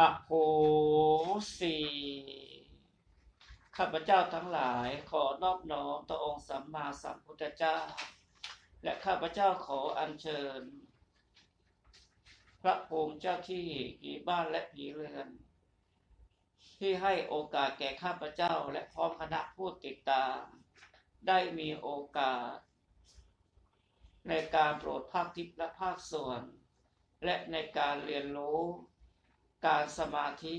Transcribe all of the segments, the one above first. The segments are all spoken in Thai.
อโหสีข้าพเจ้าทั้งหลายขอนอบน้อมต่อองค์สัมมาสัมพุทธเจ้า และข้าพเจ้าขออัญเชิญ พระภูมิเจ้าที่ผีบ้านและผีเรือน ที่ให้โอกาสแก่ข้าพเจ้าและพร้อมคณะผู้ติดตาม ได้มีโอกาส ในการโปรดภาคทิพย์และภาคส่วน และในการเรียนรู้ การสมาธิ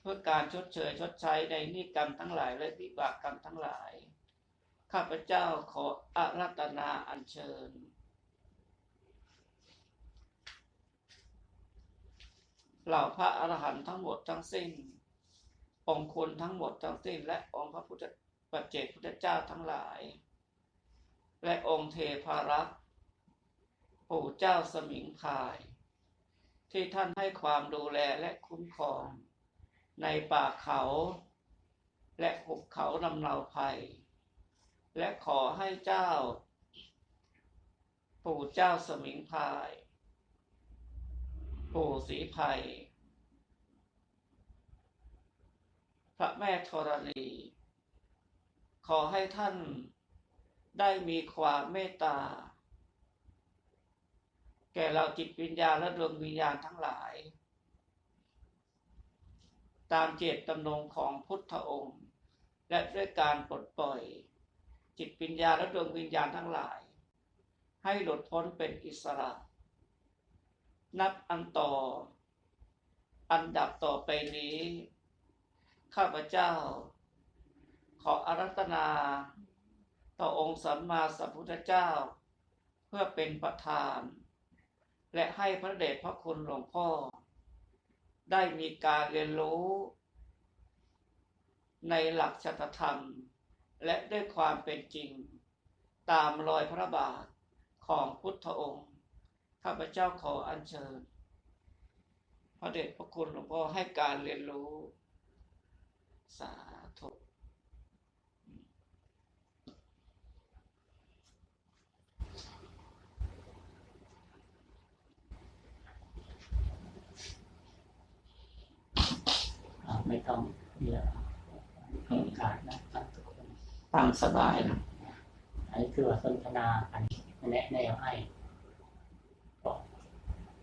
เพื่อการชดเชยชดใช้ในนิกรรมทั้งหลายและวิบากกรรมทั้งหลาย ข้าพเจ้าขออารัตนาอัญเชิญ เหล่าพระอรหันต์ทั้งหมดทั้งสิ้น องค์คุณทั้งหมดทั้งสิ้น และองค์พระพุทธปัจเจกพุทธเจ้าทั้งหลาย และองค์เทพารักษ์ปู่เจ้าสมิงพาย ที่ท่านให้ความดูแลและคุ้มครอง ในป่าเขา และหุบเขาลำเนาภัย และขอให้เจ้า ปู่เจ้าสมิงพาย ปู่ศรีภัย พระแม่ธรณี ขอให้ท่านได้มีความเมตตา ก่เราจิตวิญญาณและดวงวิญญาณทั้งหลาย ตามเจตจำนงของพุทธองค์ และด้วยการปลดปล่อย จิตวิญญาณและดวงวิญญาณทั้งหลาย ให้หลุดพ้นเป็นอิสระ นับอันต่อ อันดับต่อไปนี้ ข้าพเจ้า ขออารัตนา ต่อองค์สัมมาสัมพุทธเจ้า เพื่อเป็นประธาน และให้พระเดชพระคุณหลวงพ่อ ได้มีการเรียนรู้ ในหลักชัตธรรม และด้วยความเป็นจริง ตามรอยพระบาทของพุทธองค์ ข้าพเจ้าขออัญเชิญ พระเดชพระคุณหลวงพ่อให้การเรียนรู้ สาธุ อ่าไม่ ต้องเยอะโอกาสนะครับทุกคนตามสบายนะอันนี้คือว่าสนทนากันแนะแนวให้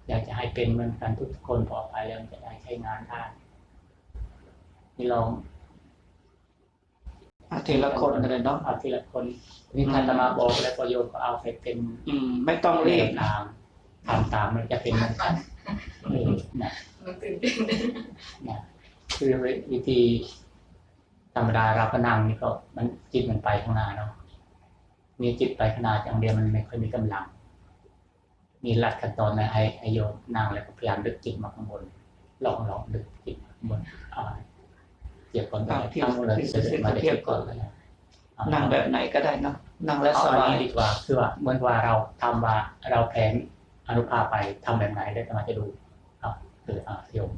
อยากจะให้เป็นเหมือนกันทุกคนพอไปแล้วมันจะได้ใช้งานได้นี่ลองอาทีละคนกันเลยเนาะอาทีละคนนี่ท่านจะมาบอกแล้วก็โยนก็เอาไปเป็น อืม ไม่ต้องรีบตามทำตามมันจะเป็นเหมือนกันเออนะมันตื่นเต้นนะ คือวิธีธรรมดาเราก็นั่งนี่ก็มันจิตมันไปข้างหน้าเนาะนี่จิตไปข้างหน้าอย่างเดียวมันไม่ค่อยมีกำลัง มีลัดขั้นตอนนะให้ให้โยมนั่งแล้วก็พยายามดึกจิตมาข้างบนลองลองดึกจิตมาข้างบนอ่าเทียบก่อนก็ได้ตั้งเลยเสร็จมาได้เทียบก่อนเลยนะอ่านั่งแบบไหนก็ได้เนาะนั่งแล้วเอาสอันบายนี้ดีกว่า คือว่าเหมือนว่าเราทำว่าเราแผนอนุภาพไปทำแบบไหนได้วจะมาจะดูอ่าคืออ่าโยม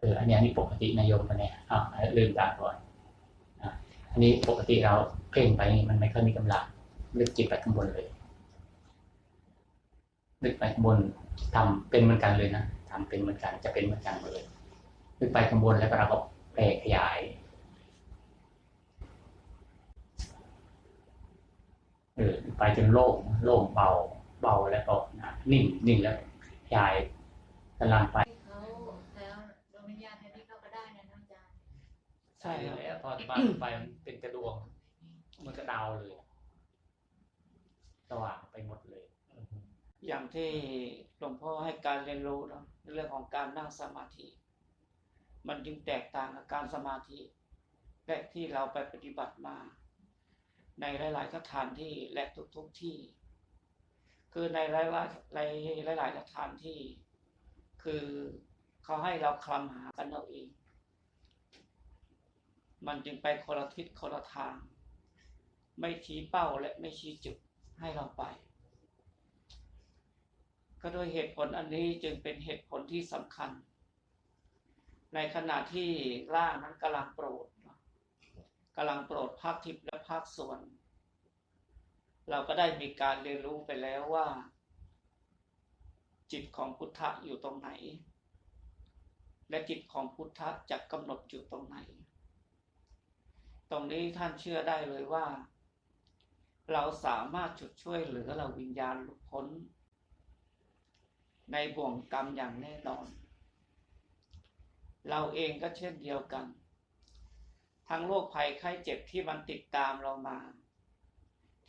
เอออันนี้อันนี้ปกตินายโยมกันเนี่ยอ่าลืมตาก่อนอะอันนี้ปกติเราเพ่งไปนี่มันไม่ค่อยมีกำลังลึกจิตไปข้างบนเลยลึกไปข้างบนทำเป็นเหมือนกันเลยนะทำเป็นเหมือนกันจะเป็นเหมือนกันมดเลยลึกไปข้างบนแล้วก็เราก็แผ่ขยายเออไปจนโล่งโล่งเบาเบาแล้วก็นะนิ่งนิ่งแล้วขยายกำลังไป ใช่ครับแล้วตอนไปไปมันเป็นกระดวง มันก็ดาวเลยสว่างไปหมดเลย อย่างที่หลวงพ่อให้การเรียนรู้เนาะในเรื่องของการนั่งสมาธิ มันจึงแตกต่างกับการสมาธิและที่เราไปปฏิบัติมา ในหลาย ๆ สถานที่และทุก ๆ ที่ คือในหลายๆในหลาย ๆ สถานที่ คือเขาให้เราคลำหากันเอาเอง มันจึงไปคนละทิศคนละทาง ไม่ชี้เป้าและไม่ชี้จุดให้เราไป ก็โดยเหตุผลอันนี้จึงเป็นเหตุผลที่สำคัญ ในขณะที่ร่างนั้นกำลังโปรดกำลังโปรดภาคทิพย์และภาคส่วน เราก็ได้มีการเรียนรู้ไปแล้วว่า จิตของพุทธะอยู่ตรงไหน และจิตของพุทธะจะกำหนดอยู่ตรงไหน ตรงนี้ท่านเชื่อได้เลยว่า เราสามารถจุดช่วยเหลือเราวิญญาณหลุดพ้น ในบ่วงกรรมอย่างแน่นอน เราเองก็เช่นเดียวกัน ทั้งโรคภัยไข้เจ็บที่มันติดตามเรามา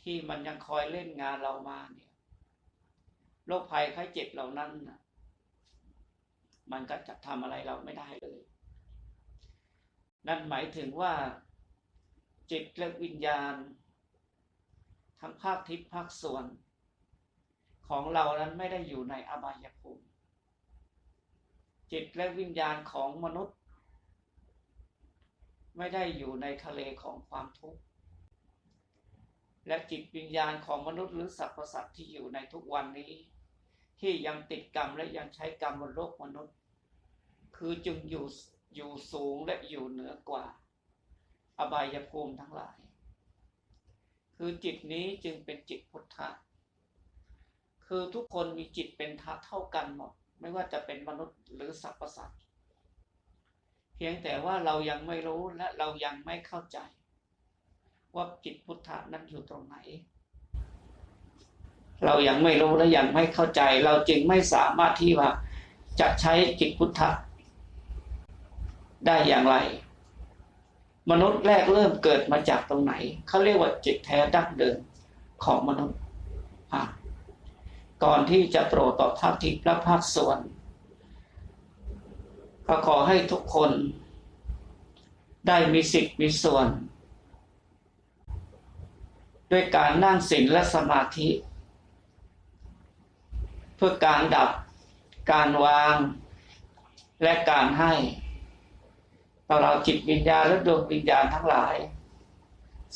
ที่มันยังคอยเล่นงานเรามาเนี่ยโรคภัยไข้เจ็บเหล่านั้นนะมันก็จะทำอะไรเราไม่ได้เลย นั่นหมายถึงว่า จิตและวิญญาณ ทั้งภาคทิพย์ภาคส่วน ของเรานั้นไม่ได้อยู่ในอบายภูมิ จิตและวิญญาณของมนุษย์ ไม่ได้อยู่ในทะเลของความทุกข์และจิตวิญญาณของมนุษย์หรือสรรพสัตว์ที่อยู่ในทุกวันนี้ ที่ยังติดกรรมและยังใช้กรรมบนโลกมนุษย์ คือจึงอยู่อยู่สูงและอยู่เหนือกว่า อบายภูมิทั้งหลาย คือจิตนี้จึงเป็นจิตพุทธะ คือทุกคนมีจิตเป็นทะเท่ากันหมด ไม่ว่าจะเป็นมนุษย์หรือสรรพสัตว์เพียงแต่ว่าเรายังไม่รู้และเรายังไม่เข้าใจ ว่าจิตพุทธะนั้นอยู่ตรงไหน เรายังไม่รู้และยังไม่เข้าใจ เราจึงไม่สามารถที่ว่าจะใช้จิตพุทธะได้อย่างไร มนุษย์แรกเริ่มเกิดมาจากตรงไหน เขาเรียกว่าจิตแท้ดั้งเดิมของมนุษย์ก่อนที่จะโปรดต่อภาคทิพย์และภาคส่วนก็ขอให้ทุกคนได้มีสิทธิ์มีส่วน ด้วยการนั่งศีลและสมาธิ เพื่อการดับการวางและการให้ เราจิตวิญญาณและดวงวิญญาณทั้งหลาย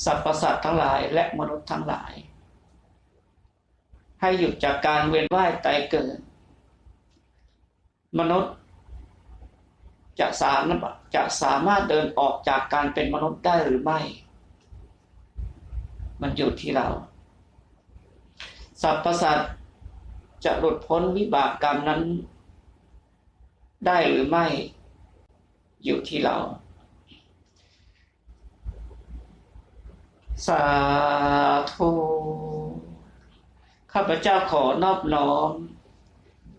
สรรพสัตว์ทั้งหลายและมนุษย์ทั้งหลาย ให้หยุดจากการเวียนว่ายตายเกิด มนุษย์ จะสามารถจะสามารถเดินออกจากการเป็นมนุษย์ได้หรือไม่ มันอยู่ที่เราสรรพสัตว์จะหลุดพ้นวิบากกรรมนั้น ได้หรือไม่ อยู่ที่เรา สาธุข้าพเจ้าขอนอบน้อม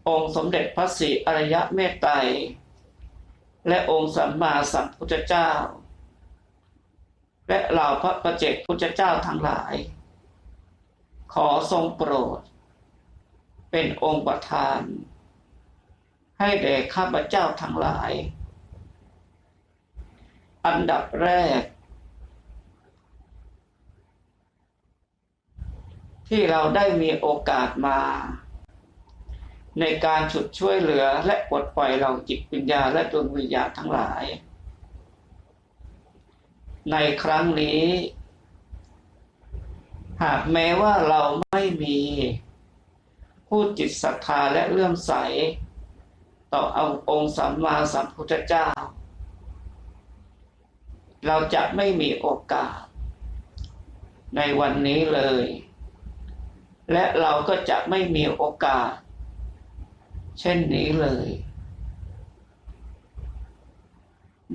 องค์สมเด็จพระศรีอริยะเมตไตรและองค์สัมมาสัมพุทธเจ้า และเหล่าพระประเจกพุทธเจ้าทั้งหลาย ขอทรงโปรด เป็นองค์ประธาน ให้แด่ข้าพเจ้าทั้งหลาย อันดับแรก ที่เราได้มีโอกาสมา ในการฉุดช่วยเหลือและปลดปล่อยเราจิตวิญญาและดวงวิญญาณทั้งหลาย ในครั้งนี้ หากแม้ว่าเราไม่มี ผู้จิตศรัทธาและเลื่อมใส ต่อองค์สัมมาสัมพุทธเจ้า เราจะไม่มีโอกาส ในวันนี้เลย และเราก็จะไม่มีโอกาส เช่นนี้เลย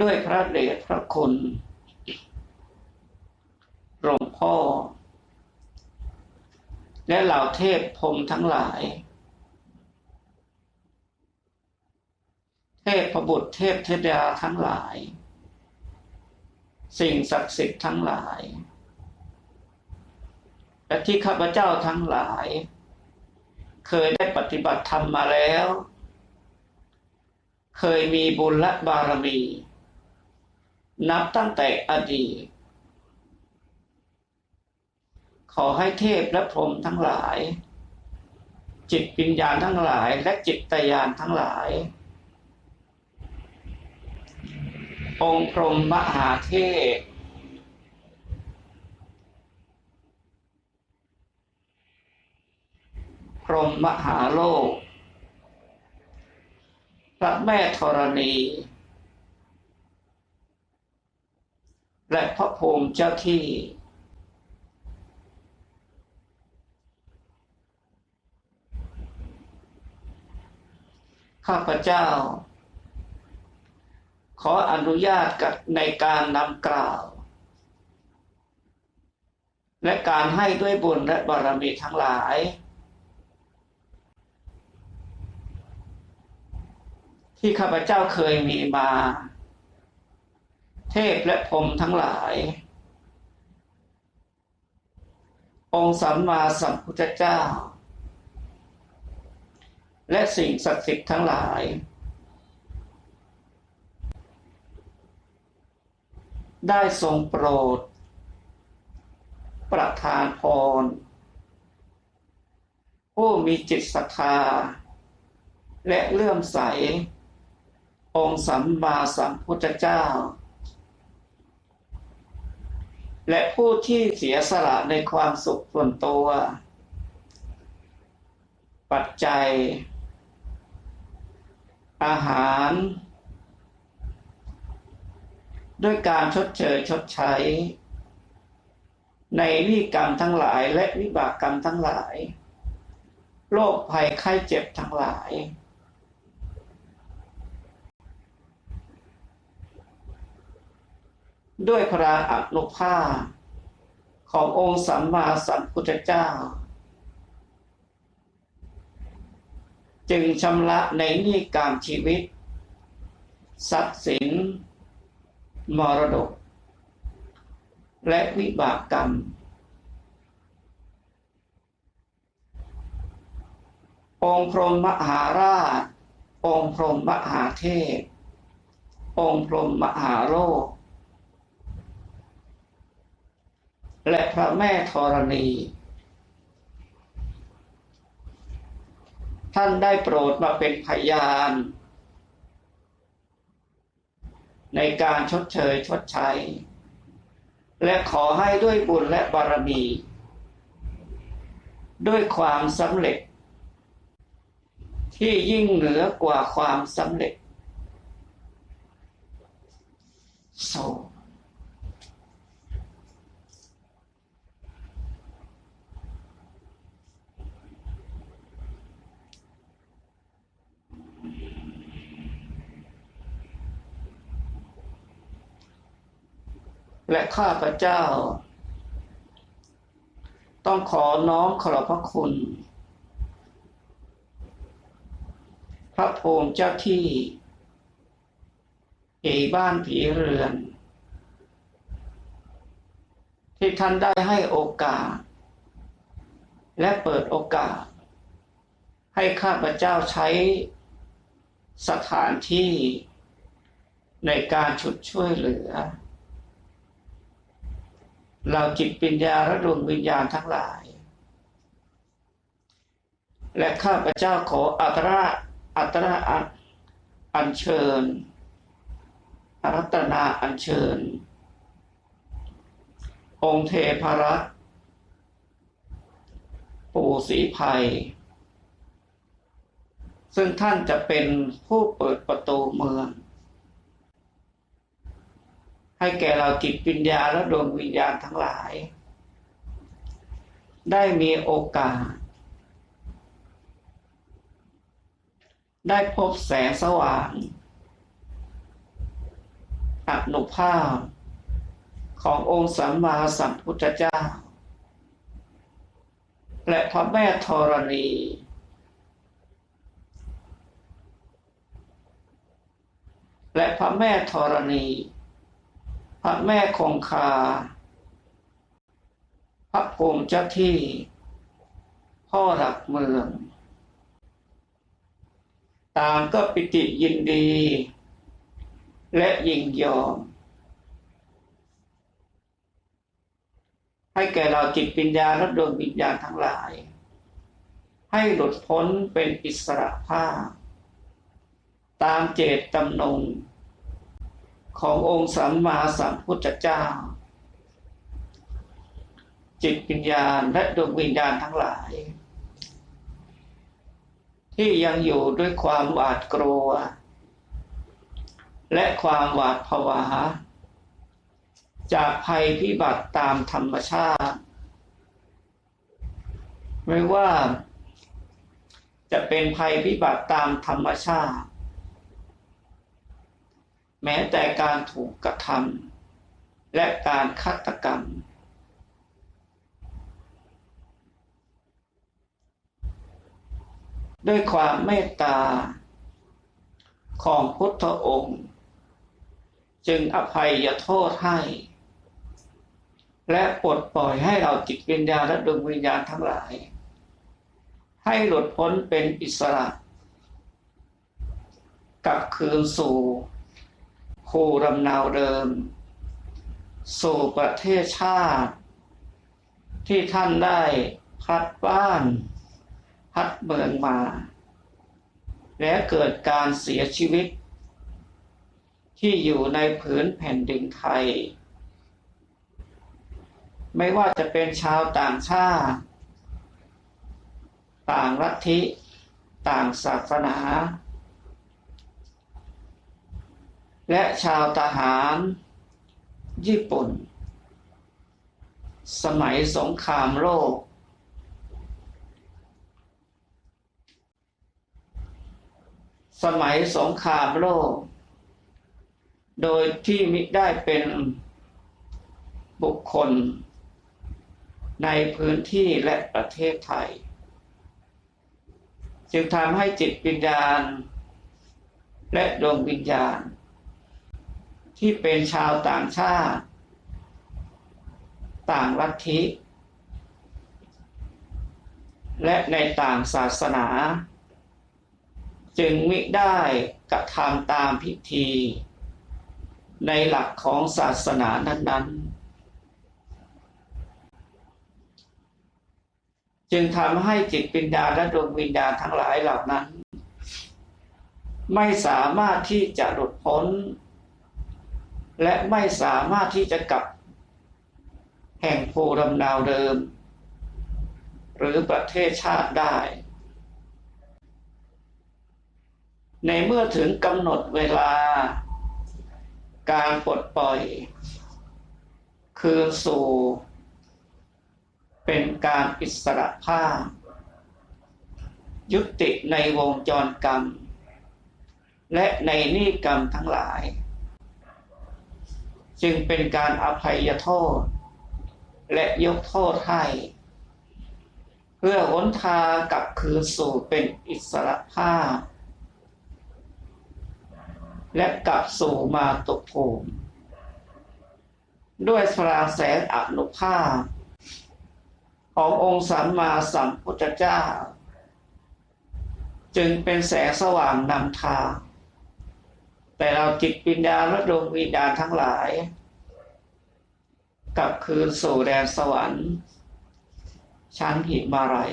ด้วยพระเดชพระคุณหลวงพ่อ และเหล่าเทพพรมทั้งหลาย เทพพบุตรเทพเทวดาทั้งหลาย สิ่งศักดิ์สิทธิ์ทั้งหลาย และที่ข้าพเจ้าทั้งหลาย เคยได้ปฏิบัติธรรมมาแล้ว เคยมีบุญและบารมี นับตั้งแต่อดีต ขอให้เทพและพรหมทั้งหลาย จิตวิญญาณทั้งหลาย และจิตตยานทั้งหลาย องค์พรมมหาเทพพรหมมหาโลก พระแม่ธรณี และพระภูมิเจ้าที่ข้าพเจ้า ขออนุญาตกับในการนำกล่าว และการให้ด้วยบุญและบารมีทั้งหลาย ที่ข้าพเจ้าเคยมีมา เทพและพรมทั้งหลาย องค์สัมมาสัมพุทธเจ้า และสิ่งศักดิ์สิทธิ์ทั้งหลาย ได้ทรงโปรด ประทานพร ผู้มีจิตศรัทธา และเลื่อมใส องค์สัมมาสัมพุทธเจ้า และผู้ที่เสียสละในความสุขส่วนตัว ปัจจัย อาหาร ด้วยการชดเชยชดใช้ ในวิกรรมทั้งหลายและวิบากกรรมทั้งหลาย โรคภัยไข้เจ็บทั้งหลาย ด้วยพระอนุภาพขององค์สัมมาสัมพุทธเจ้า จึงชำระในนี้กรรมชีวิต ทรัพย์สิน มรดก และวิบากกรรม องค์พรหมมหาราช องค์พรหมมหาเทพ องค์พรหมมหาโลก และพระแม่ธรณี ท่านได้โปรดมาเป็นพยาน ในการชดเชยชดใช้ และขอให้ด้วยบุญและบารมี ด้วยความสำเร็จ ที่ยิ่งเหนือกว่าความสำเร็จโและข้าพระเจ้า ต้องขอน้อมขอบพระคุณ พระภูมิเจ้าที่ผีบ้านผีเรือน ที่ท่านได้ให้โอกาส และเปิดโอกาส ให้ข้าพเจ้าใช้สถานที่ในการฉุดช่วยเหลือ เราจิตปัญญาและดวงวิญญาณทั้งหลาย และข้าพเจ้าขออัตราอัตราอันอัญเชิญอารัตนาอัญเชิญ องค์เทพรัตปู่ศรีภัย ซึ่งท่านจะเป็นผู้เปิดประตูเมือง ให้แก่เราจิตวิญญาณและดวงวิญญาณทั้งหลาย ได้มีโอกาส ได้พบแสงสว่างอนุภาพขององค์สัมมาสัมพุทธเจ้า และพระแม่ธรณี และพระแม่ธรณี พระแม่คงคา พระภูมิเจ้าที่ พ่อหลักเมือง ต่างก็ปิติยินดี และยิงยอม ให้แก่เราจิตวิญญาและดวงวิญญาณทั้งหลาย ให้หลุดพ้นเป็นอิสระภาพ ตามเจตจำนง ขององค์สัมมาสัมพุทธเจ้า จิตวิญญาณและดวงวิญญาณทั้งหลาย ที่ยังอยู่ด้วยความหวาดกลัว และความหวาดผวา จากภัยพิบัติตามธรรมชาติ ไม่ว่าจะเป็นภัยพิบัติตามธรรมชาติ แม้แต่การถูกกระทำและการฆาตกรรม ด้วยความเมตตาของพุทธองค์ จึงอภัยโทษให้ และปลดปล่อยให้เราจิตวิญญาณและดวงวิญญาณทั้งหลาย ให้หลุดพ้นเป็นอิสระกลับคืนสู่ ภูรำเนาเดิม สู่ประเทศชาติ ที่ท่านได้พัดบ้าน พัดเมืองมา และเกิดการเสียชีวิต ที่อยู่ในผืนแผ่นดินไทย ไม่ว่าจะเป็นชาวต่างชาติ ต่างลัทธิ ต่างศาสนา และชาวทหาร ญี่ปุ่น สมัยสงครามโลก สมัยสงครามโลก โดยที่มิได้เป็นบุคคล ในพื้นที่และประเทศไทย จึงทำให้จิตวิญญาณ และดวงวิญญาณ ที่เป็นชาวต่างชาติ ต่างลัทธิ และในต่างศาสนา จึงมิได้กระทำตามพิธี ในหลักของศาสนานั้น ๆ จึงทำให้จิตวิญญาณและดวงวิญญาณทั้งหลายเหล่านั้น ไม่สามารถที่จะหลุดพ้น และไม่สามารถที่จะกลับ แห่งภูรำนาวเดิม หรือประเทศชาติได้ ในเมื่อถึงกำหนดเวลา การปลดปล่อย คืนสู่ เป็นการอิสระภาพ ยุติในวงจรกรรม และในนิกรรมทั้งหลาย จึงเป็นการอภัยโทษ และยกโทษให้ เพื่อหนทางกลับคืนสู่เป็นอิสระภาพ และกลับสู่มาตุภูมิ ด้วยพลังแสงอนุภาพ ขององค์สัมมาสัมพุทธเจ้า จึงเป็นแสงสว่างนำทาง แต่เราจิตวิญญาณและดวงวิญญาณทั้งหลาย กลับคืนสู่แดนสวรรค์ ชั้นหิมาลัย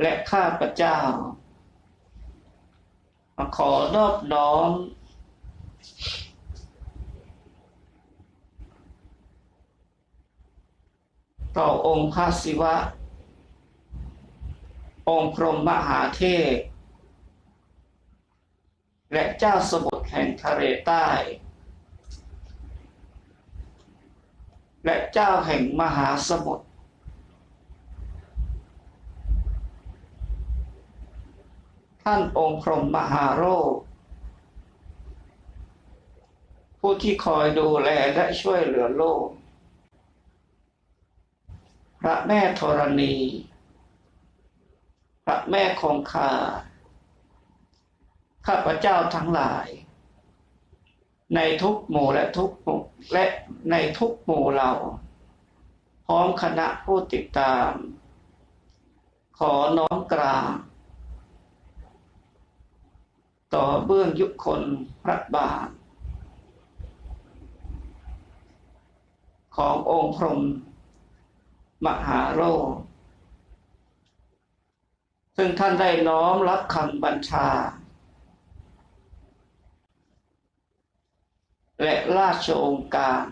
และข้าพเจ้า ขอนอบน้อมต่อองค์พระศิวะ องค์พรหมมหาเทพ และเจ้าสมุทรแห่งทะเลใต้ และเจ้าแห่งมหาสมุทรท่านองค์พรหมมหาโรคผู้ที่คอยดูแลและช่วยเหลือโลก พระแม่ธรณี พระแม่คงคา ข้าพเจ้าทั้งหลาย ในทุกหมู่และทุกหมู่และในทุกหมู่เรา พร้อมคณะผู้ติดตาม ขอน้อมกราบต่อเบื้องยุคคนพระบาท ขององค์พรหมมหาโลกซึ่งท่านได้น้อมรับคำบัญชา และราชองค์การ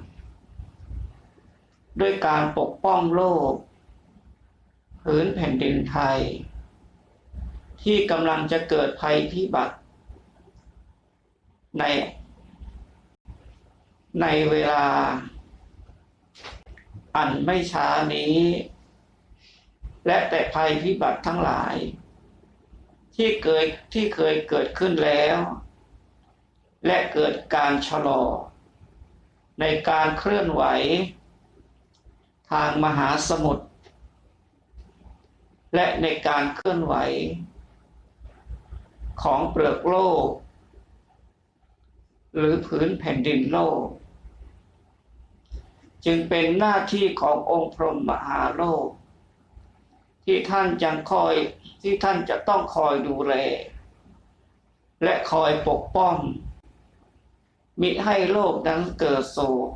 ด้วยการปกป้องโลกพื้นแผ่นดินไทย ที่กำลังจะเกิดภัยพิบัติ ใน ในเวลา อันไม่ช้านี้ และแต่ภัยพิบัติทั้งหลาย ที่เคยที่เคยเกิดขึ้นแล้ว และเกิดการชะลอ ในการเคลื่อนไหว ทางมหาสมุทรและในการเคลื่อนไหว ของเปลือกโลก หรือผืนแผ่นดินโลก จึงเป็นหน้าที่ขององค์พรหมมหาโลก ที่ท่านจังคอยที่ท่านจะต้องคอยดูแลและคอยปกป้อง มิให้โลกนั้นเกิดโศก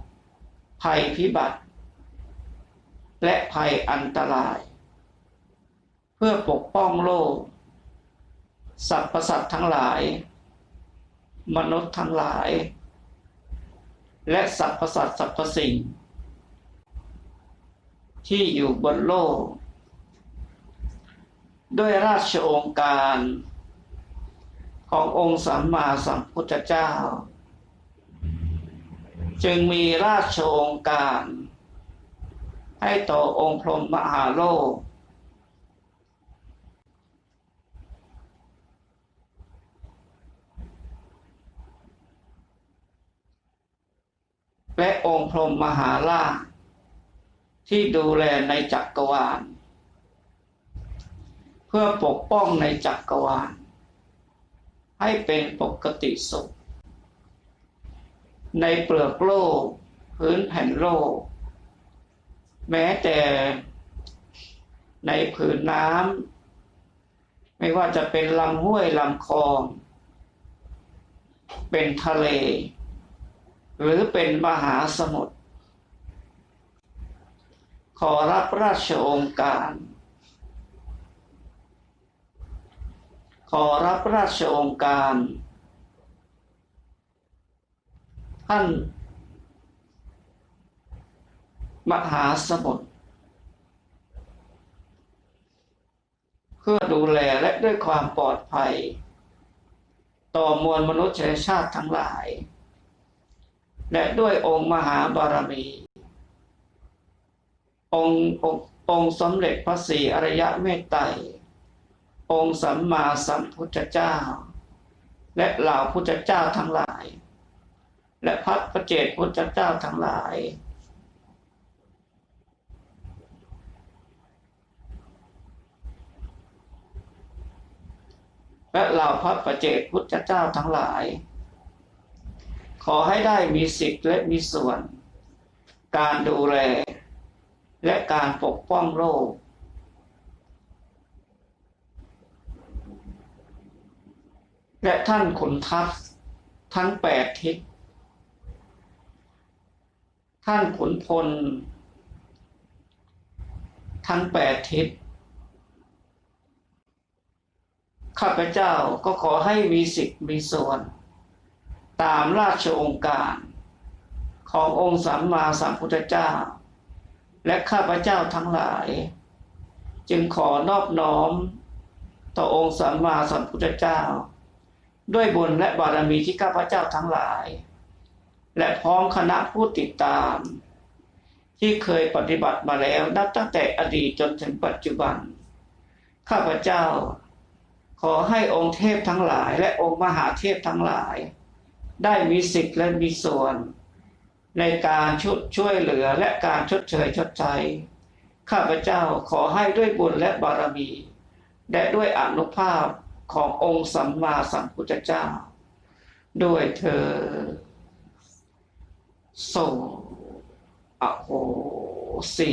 ภัยพิบัติ และภัยอันตราย เพื่อปกป้องโลกสรรพสัตทั้งหลาย มนุษย์ทั้งหลาย และสรรพสัตว์สรรพสิ่ง ที่อยู่บนโลก ด้วยราชโองการขององค์สัมมาสัมพุทธเจ้า จึงมีราชองการ ให้ต่อองค์พรหมมหาโลก และองค์พรหมมหาราชที่ดูแลในจักรวาล เพื่อปกป้องในจักรวาล ให้เป็นปกติสุข ในเปลือกโลก พื้นแผ่นโลก แม้แต่ในผืนน้ำไม่ว่าจะเป็นลำห้วยลำคลอง เป็นทะเล หรือเป็นมหาสมุทรขอรับราชองค์การ ขอรับราชองค์การ ท่าน มหาสมุทรเพื่อดูแลและด้วยความปลอดภัย ต่อมวลมนุษยชาติทั้งหลาย และด้วยองค์มหาบารมี องค์องค์องค์สมเด็จพระศรีอริยะเมตไตรองค์สัมมาสัมพุทธเจ้า และเหล่าพุทธเจ้าทั้งหลาย และพระประเจกพุทธเจ้าทั้งหลาย และเหล่าพระประเจกพุทธเจ้าทั้งหลาย ขอให้ได้มีสิทธิ์และมีส่วน การดูแล และการปกป้องโลกและท่านขุนทัพทั้งแปดทิศ ท่านขุนพล ทั้งแปดทิศข้าพเจ้าก็ขอให้มีสิทธิ์มีส่วน ตามราชองค์การ ขององค์สัมมาสัมพุทธเจ้า และข้าพเจ้าทั้งหลาย จึงขอนอบน้อม ต่อองค์สัมมาสัมพุทธเจ้า ด้วยบุญและบารมีที่ข้าพเจ้าทั้งหลาย และพร้อมคณะผู้ติดตาม ที่เคยปฏิบัติมาแล้วนับตั้งแต่อดีตจนถึงปัจจุบัน ข้าพเจ้า ขอให้องค์เทพทั้งหลาย และองค์มหาเทพทั้งหลาย ได้มีสิทธิ์และมีส่วน ในการช่วยช่วยเหลือและการชดเชยชดใช้ข้าพเจ้าขอให้ด้วยบุญและบารมี และด้วยอนุภาพขององค์สัมมาสัมพุทธเจ้า ด้วยเธอ โสอโหสี